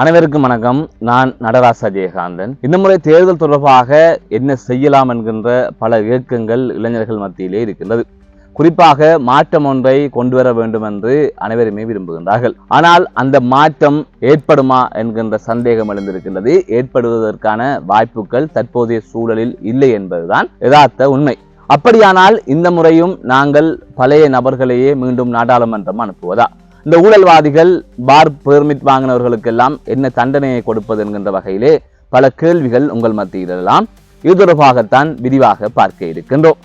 அனைவருக்கும் வணக்கம். நான் நடராச ஜெயகாந்தன். இந்த முறை தேர்தல் தொடர்பாக என்ன செய்யலாம் என்கின்ற பல இயக்கங்கள் இளைஞர்கள் மத்தியிலே இருக்கின்றது. குறிப்பாக மாற்றம் ஒன்றை கொண்டு வர வேண்டும் என்று அனைவருமே விரும்புகின்றார்கள். ஆனால் அந்த மாற்றம் ஏற்படுமா என்கின்ற சந்தேகம் எழுந்திருக்கின்றது. ஏற்படுவதற்கான வாய்ப்புகள் தற்போதைய சூழலில் இல்லை என்பதுதான் யதார்த்த உண்மை. அப்படியானால் இந்த முறையும் நாங்கள் பழைய நபர்களையே மீண்டும் நாடாளுமன்றம் அனுப்புவதா? இந்த ஊழல்வாதிகள் பார் பெர்மிட் வாங்கினவர்களுக்கெல்லாம் என்ன தண்டனையை கொடுப்பது என்கின்ற வகையிலே பல கேள்விகள் உங்கள் மத்தியில் எல்லாம் இது தொடர்பாகத்தான் விரிவாக பார்க்க இருக்கின்றோம்.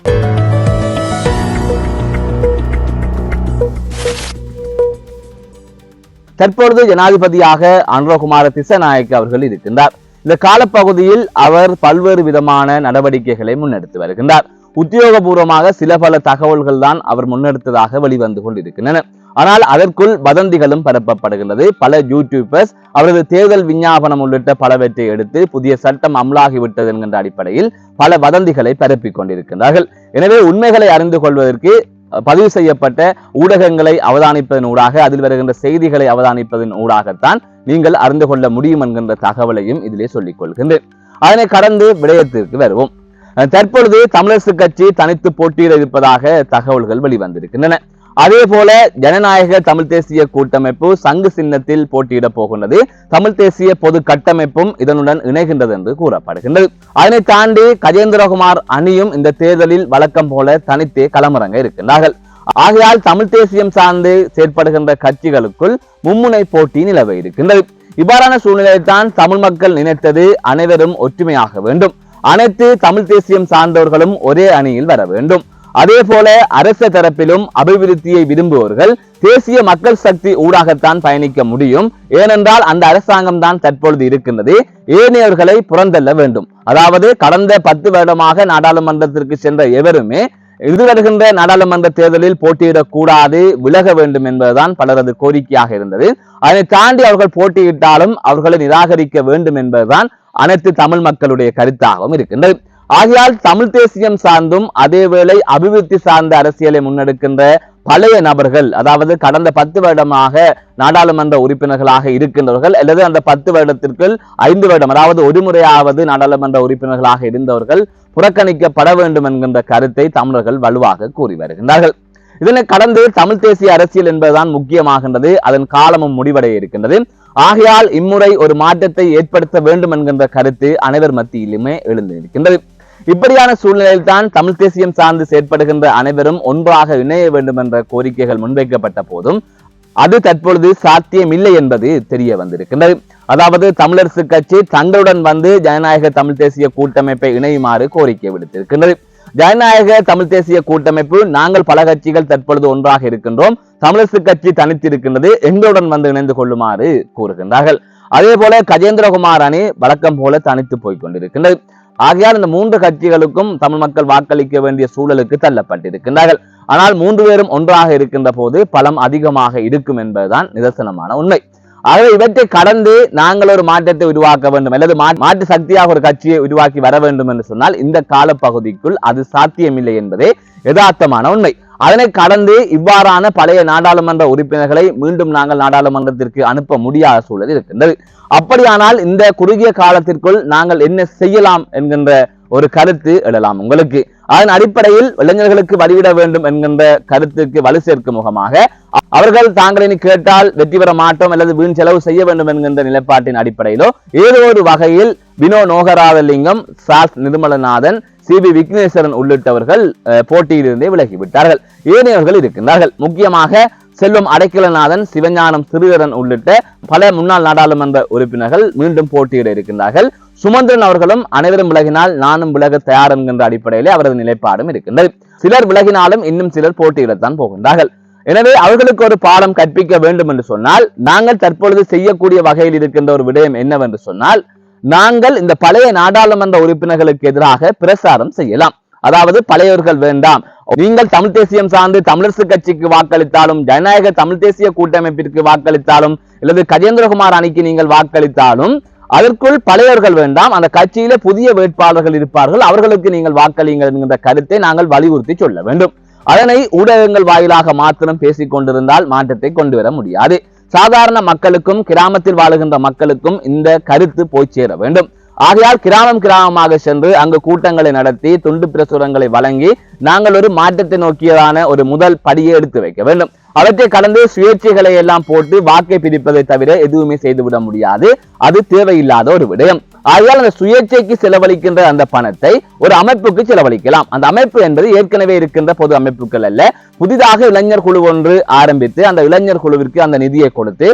தற்பொழுது ஜனாதிபதியாக அனுரகுமார திசநாயக் அவர்கள் இருக்கின்றார். இந்த காலப்பகுதியில் அவர் பல்வேறு விதமான நடவடிக்கைகளை முன்னெடுத்து வருகின்றார். உத்தியோகபூர்வமாக சில பல தகவல்கள் தான் அவர் முன்னெடுத்ததாக வெளிவந்து கொண்டிருக்கின்றன. ஆனால் அதற்குள் வதந்திகளும் பரப்பப்படுகிறது பல யூடியூபர்ஸ் அவரது தேர்தல் விஞ்ஞாபனம் உள்ளிட்ட பலவற்றை எடுத்து புதிய சட்டம் அமலாகிவிட்டது என்கின்ற அடிப்படையில் பல வதந்திகளை பரப்பிக் கொண்டிருக்கிறார்கள் எனவே உண்மைகளை அறிந்து கொள்வதற்கு பதிவு செய்யப்பட்ட ஊடகங்களை அவதானிப்பதன் ஊடாக அதில் வருகின்ற செய்திகளை அவதானிப்பதன் ஊடாகத்தான் நீங்கள் அறிந்து கொள்ள முடியும் என்கின்ற தகவலையும் இதிலே சொல்லிக் கொள்கின்றேன். அதனை கடந்து விடயத்திற்கு வருவோம். தற்பொழுது தமிழரசு கட்சி தனித்து போட்டியிட இருப்பதாக தகவல்கள் வெளிவந்திருக்கின்றன. அதே போல ஜனநாயக தமிழ் தேசிய கூட்டமைப்பு சங்கு சின்னத்தில் போட்டியிட போகின்றது. தமிழ் தேசிய பொது கட்டமைப்பும் இதனுடன் இணைகின்றது என்று கூறப்படுகின்றது. அதனை தாண்டி கஜேந்திரகுமார் அணியும் இந்த தேர்தலில் வழக்கம் போல தனித்தே களமிறங்க இருக்கின்றார்கள். ஆகையால் தமிழ் தேசியம் சார்ந்து செயற்படுகின்ற கட்சிகளுக்குள் மும்முனை போட்டி நிலவ இருக்கின்றது. இவ்வாறான சூழ்நிலையைத்தான் தமிழ் மக்கள் நினைத்தது அனைவரும் ஒற்றுமையாக வேண்டும். அனைத்து தமிழ் தேசியம் சார்ந்தவர்களும் ஒரே அணியில் வர வேண்டும். அதே போல அரச தரப்பிலும் அபிவிருத்தியை விரும்புவர்கள் தேசிய மக்கள் சக்தி ஊடாகத்தான் பயணிக்க முடியும். ஏனென்றால் அந்த அரசாங்கம் தான் தற்பொழுது இருக்கின்றது. ஏனையவர்களை புறந்தள்ள வேண்டும். அதாவது கடந்த பத்து வருடமாக நாடாளுமன்றத்திற்கு சென்ற எவருமே இது வருகின்ற நாடாளுமன்ற தேர்தலில் போட்டியிடக்கூடாது விலக வேண்டும் என்பதுதான் பலரது கோரிக்கையாக இருந்தது. அதனை தாண்டி அவர்கள் போட்டியிட்டாலும் அவர்களை நிராகரிக்க வேண்டும் என்பதுதான் அனைத்து தமிழ் மக்களுடைய கருத்தாகவும் இருக்கின்றது. ஆகையால் தமிழ் தேசியம் சார்ந்தும் அதேவேளை அபிவிருத்தி சார்ந்த அரசியலை முன்னெடுக்கின்ற பழைய நபர்கள் அதாவது கடந்த பத்து வருடமாக நாடாளுமன்ற உறுப்பினர்களாக இருக்கின்றவர்கள் அல்லது அந்த பத்து வருடத்திற்குள் ஐந்து வருடம் அதாவது ஒரு முறையாவது நாடாளுமன்ற உறுப்பினர்களாக இருந்தவர்கள் புறக்கணிக்கப்பட வேண்டும் என்கின்ற கருத்தை தமிழர்கள் வலுவாக கூறி வருகின்றார்கள். இதனை கடந்து தமிழ் தேசிய அரசியல் என்பதுதான் முக்கியமாகின்றது. அதன் காலமும் முடிவடைய இருக்கின்றது. ஆகையால் இம்முறை ஒரு மாற்றத்தை ஏற்படுத்த வேண்டும் என்கின்ற கருத்து அனைவர் மத்தியிலுமே எழுந்திருக்கின்றது. இப்படியான சூழ்நிலையில் தான் தமிழ் தேசியம் சார்ந்து செயற்படுகின்ற அனைவரும் ஒன்றாக இணைய வேண்டும் என்ற கோரிக்கைகள் முன்வைக்கப்பட்ட போதும் அது தற்பொழுது சாத்தியமில்லை என்பது தெரிய வந்திருக்கின்றது. அதாவது தமிழரசு கட்சி தங்களுடன் வந்து ஜனநாயக தமிழ் தேசிய கூட்டமைப்பை இணையுமாறு கோரிக்கை விடுத்திருக்கின்றது. ஜனநாயக தமிழ் தேசிய கூட்டமைப்பு நாங்கள் பல கட்சிகள் தற்பொழுது ஒன்றாக இருக்கின்றோம். தமிழரசு கட்சி தனித்திருக்கின்றது எங்களுடன் வந்து இணைந்து கொள்ளுமாறு கூறுகின்றார்கள். அதே போல கஜேந்திரகுமார் அணி வழக்கம் போல தனித்து போய் கொண்டிருக்கின்றது. ஆகையால் இந்த மூன்று கட்சிகளுக்கும் தமிழ் மக்கள் வாக்களிக்க வேண்டிய சூழலுக்கு தள்ளப்பட்டிருக்கின்றார்கள். ஆனால் மூன்று பேரும் ஒன்றாக இருக்கின்ற போது பலம் அதிகமாக இருக்கும் என்பதுதான் நிதர்சனமான உண்மை. ஆகவே இவற்றை கடந்து நாங்கள் ஒரு மாற்றத்தை உருவாக்க வேண்டும் அல்லது மாற்று சக்தியாக ஒரு கட்சியை உருவாக்கி வர வேண்டும் என்று சொன்னால் இந்த காலப்பகுதிக்குள் அது சாத்தியமில்லை என்பதே யதார்த்தமான உண்மை. அதனை கடந்து இவ்வாறான பழைய நாடாளுமன்ற உறுப்பினர்களை மீண்டும் நாங்கள் நாடாளுமன்றத்திற்கு அனுப்ப முடியாத சூழல் இருக்கின்றது. அப்படியானால் இந்த குறுகிய காலத்திற்குள் நாங்கள் என்ன செய்யலாம் என்கின்ற ஒரு கருத்து எழலாம் உங்களுக்கு. அதன் அடிப்படையில் இளைஞர்களுக்கு வழிவிட வேண்டும் என்கின்ற கருத்துக்கு வலு சேர்க்கும் முகமாக அவர்கள் தாங்கள் இனி கேட்டால் வெற்றி பெற மாட்டோம் அல்லது வீண் செலவு செய்ய வேண்டும் என்கின்ற நிலைப்பாட்டின் அடிப்படையிலோ ஏதோ ஒரு வகையில் வினோ நோகராதலிங்கம் சாஸ் நிர்மலநாதன் சி பி விக்னேஸ்வரன் உள்ளிட்டவர்கள் போட்டியிலிருந்தே விலகிவிட்டார்கள். ஏனையவர்கள் இருக்கின்றார்கள். முக்கியமாக செல்வம் அடைக்கலநாதன் சிவஞானம் சிறுகரன் உள்ளிட்ட பல முன்னாள் நாடாளுமன்ற உறுப்பினர்கள் மீண்டும் போட்டியிட இருக்கின்றார்கள். சுமந்திரன் அவர்களும் அனைவரும் விலகினால் நானும் விலக தயார் என்கின்ற அடிப்படையிலே அவரது நிலைப்பாடும் இருக்கின்றது. சிலர் விலகினாலும் இன்னும் சிலர் போட்டியிடத்தான் போகின்றார்கள். எனவே அவர்களுக்கு ஒரு பாடம் கற்பிக்க வேண்டும் என்று சொன்னால் நாங்கள் தற்பொழுது செய்யக்கூடிய வகையில் இருக்கின்ற ஒரு விடயம் என்னவென்று சொன்னால் நாங்கள் இந்த பழைய நாடாளுமன்ற உறுப்பினர்களுக்கு எதிராக பிரசாரம் செய்யலாம். அதாவது பழையவர்கள் வேண்டாம். நீங்கள் தமிழ் தேசியம் சார்ந்து தமிழரசு கட்சிக்கு வாக்களித்தாலும் ஜனநாயக தமிழ் தேசிய கூட்டமைப்பிற்கு வாக்களித்தாலும் அல்லது கஜேந்திரகுமார் அணிக்கு நீங்கள் வாக்களித்தாலும் அதற்குள் பழையவர்கள் வேண்டாம். அந்த கட்சியில புதிய வேட்பாளர்கள் இருப்பார்கள். அவர்களுக்கு நீங்கள் வாக்களியுங்கள் என்கின்ற கருத்தை நாங்கள் வலியுறுத்தி சொல்ல வேண்டும். அதனை ஊடகங்கள் வாயிலாக மாத்திரம் பேசிக் கொண்டிருந்தால் மாற்றத்தை கொண்டு வர முடியாது. சாதாரண மக்களுக்கும் கிராமத்தில் வாழுகின்ற மக்களுக்கும் இந்த கருத்து போய் சேர வேண்டும். ஆகையால் கிராமம் கிராமமாக சென்று அங்கு கூட்டங்களை நடத்தி துண்டு பிரசுரங்களை வழங்கி நாங்கள் ஒரு மாற்றத்தை நோக்கியதான ஒரு முதல் படியை எடுத்து வைக்க வேண்டும். அவற்றை கடந்து சுயேட்சைகளை எல்லாம் போட்டு வாக்கை பிரிப்பதை தவிர எதுவுமே செய்துவிட முடியாது. அது தேவையில்லாத ஒரு விடயம். ஆகையால் அந்த சுயேட்சைக்கு செலவழிக்கின்ற அந்த பணத்தை ஒரு அமைப்புக்கு செலவழிக்கலாம். அந்த அமைப்பு என்பது ஏற்கனவே இருக்கின்ற பொது அமைப்புகள் அல்ல. புதிதாக இளைஞர் குழு ஒன்று ஆரம்பித்து அந்த இளைஞர் குழுவிற்கு அந்த நிதியை கொடுத்து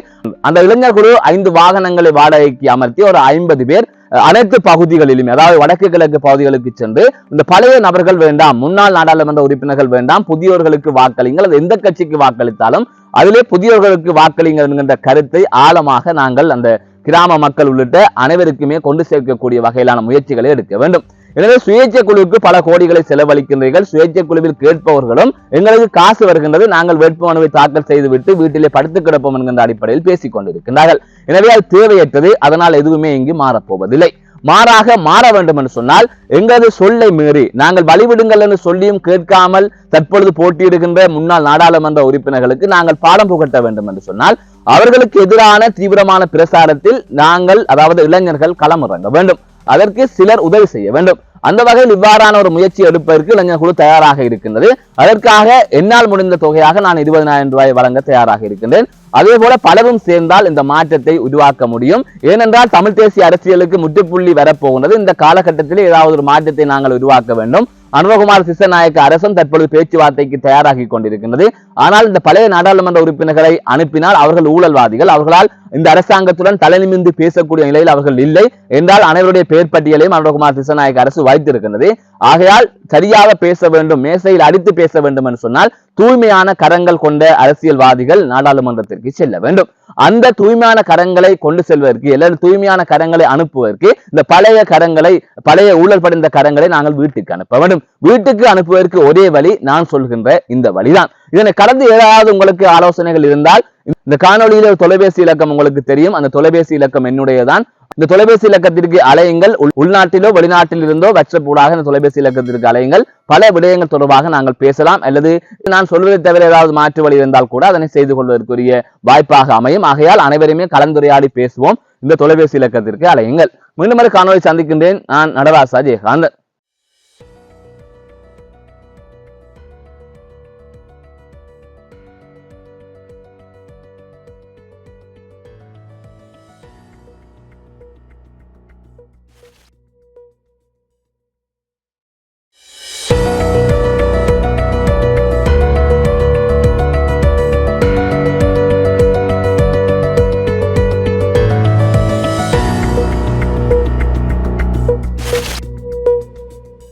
அந்த இளைஞர் குழு ஐந்து வாகனங்களை வாடகைக்கு அமர்த்தி ஒரு ஐம்பது பேர் அனைத்து பகுதிகளிலும் அதாவது வடக்கு கிழக்கு பகுதிகளுக்கு சென்று இந்த பழைய நபர்கள் வேண்டாம் முன்னாள் நாடாளுமன்ற உறுப்பினர்கள் வேண்டாம் புதியோர்களுக்கு வாக்களிங்கள் அது எந்த கட்சிக்கு வாக்களித்தாலும் அதிலே புதியோர்களுக்கு வாக்களிங்கள் என்கின்ற கருத்தை ஆழமாக நாங்கள் அந்த கிராம மக்கள் உள்ளிட்ட அனைவருக்குமே கொண்டு சேர்க்கக்கூடிய வகையிலான முயற்சிகளை எடுக்க வேண்டும். எனவே சுயேட்சை குழுவுக்கு பல கோடிகளை செலவழிக்கின்றீர்கள். சுயேட்சை குழுவில் கேட்பவர்களும் எங்களுக்கு காசு வருகின்றது நாங்கள் வேட்புமனுவை தாக்கல் செய்துவிட்டு வீட்டிலே படுத்து கிடப்போம் என்கின்ற அடிப்படையில் பேசிக் கொண்டிருக்கின்றார்கள் எனவே அது தேவையற்றது அதனால் எதுவுமே இங்கு மாறப்போவதில்லை. மாறாக மாற வேண்டும் என்று சொன்னால் எங்களது சொல்லை மீறி நாங்கள் வழிவிடுங்கள் என்று சொல்லியும் கேட்காமல் தற்பொழுது போட்டியிடுகின்ற முன்னாள் நாடாளுமன்ற உறுப்பினர்களுக்கு நாங்கள் பாடம் புகட்ட வேண்டும் என்று சொன்னால் அவர்களுக்கு எதிரான தீவிரமான பிரசாரத்தில் நாங்கள் அதாவது இளைஞர்கள் களமிறங்க வேண்டும். அதற்கு சிலர் உதவி செய்ய வேண்டும். அந்த வகையில் இவ்வாறான ஒரு முயற்சி எடுப்பதற்கு இளைஞர் குழு தயாராக இருக்கின்றது. அதற்காக என்னால் முடிந்த தொகையாக நான் இருபதனாயிரம் ரூபாய் வழங்க தயாராக இருக்கின்றேன். அதே போல பலரும் சேர்ந்தால் இந்த மாற்றத்தை உருவாக்க முடியும். ஏனென்றால் தமிழ் தேசிய அரசியலுக்கு முற்றுப்புள்ளி வரப்போகின்றது இந்த காலகட்டத்தில் ஏதாவது ஒரு மாற்றத்தை நாங்கள் உருவாக்க வேண்டும். அனுரகுமார் சிசநாயக்க அரசும் தற்பொழுது பேச்சுவார்த்தைக்கு தயாராகி கொண்டிருக்கின்றது. ஆனால் இந்த பழைய நாடாளுமன்ற உறுப்பினர்களை அனுப்பினால் அவர்கள் ஊழல்வாதிகள். அவர்களால் இந்த அரசாங்கத்துடன் தலைநிமிந்து பேசக்கூடிய நிலையில் அவர்கள் இல்லை. என்றால் அனைவருடைய பெயர் பட்டியலையும் அனுரகுமார் சிசநாயக்க அரசு வைத்திருக்கின்றது ஆகையால் சரியாக பேச வேண்டும் மேசையில் அடித்து பேச வேண்டும் என்று சொன்னால் தூய்மையான கரங்கள் கொண்ட அரசியல்வாதிகள் நாடாளுமன்றத்திற்கு செல்ல வேண்டும். அந்த தூய்மையான கரங்களை கொண்டு செல்வதற்கு எல்லாரும் தூய்மையான கரங்களை அனுப்புவதற்கு இந்த பழைய கரங்களை பழைய ஊழல் படைந்த கரங்களை நாங்கள் வீட்டுக்கு அனுப்ப வேண்டும். வீட்டுக்கு அனுப்புவதற்கு ஒரே வழி நான் சொல்கின்ற இந்த வழிதான். இதனை கடந்து ஏதாவது உங்களுக்கு ஆலோசனைகள் இருந்தால் இந்த காணொலியில் ஒரு தொலைபேசி இலக்கம் உங்களுக்கு தெரியும். அந்த தொலைபேசி இலக்கம் என்னுடையதான். இந்த தொலைபேசி இலக்கத்திற்கு அலையுங்கள். உள்- உள்நாட்டிலோ வெளிநாட்டில் இருந்தோ வாட்ஸ்அப் ஊடாக இந்த தொலைபேசி இலக்கத்திற்கு அலையுங்கள். பல விடயங்கள் தொடர்பாக நாங்கள் பேசலாம். அல்லது நான் சொல்வதை தவிர ஏதாவது மாற்று வழி இருந்தால் கூட அதனை செய்து கொள்வதற்குரிய வாய்ப்பாக அமையும். ஆகையால் அனைவருமே கலந்துரையாடி பேசுவோம். இந்த தொலைபேசி இலக்கத்திற்கு அலையுங்கள். மீண்டும் ஒரு காணொலி சந்திக்கின்றேன். நான் நடராசா ஜெயகாந்தன்.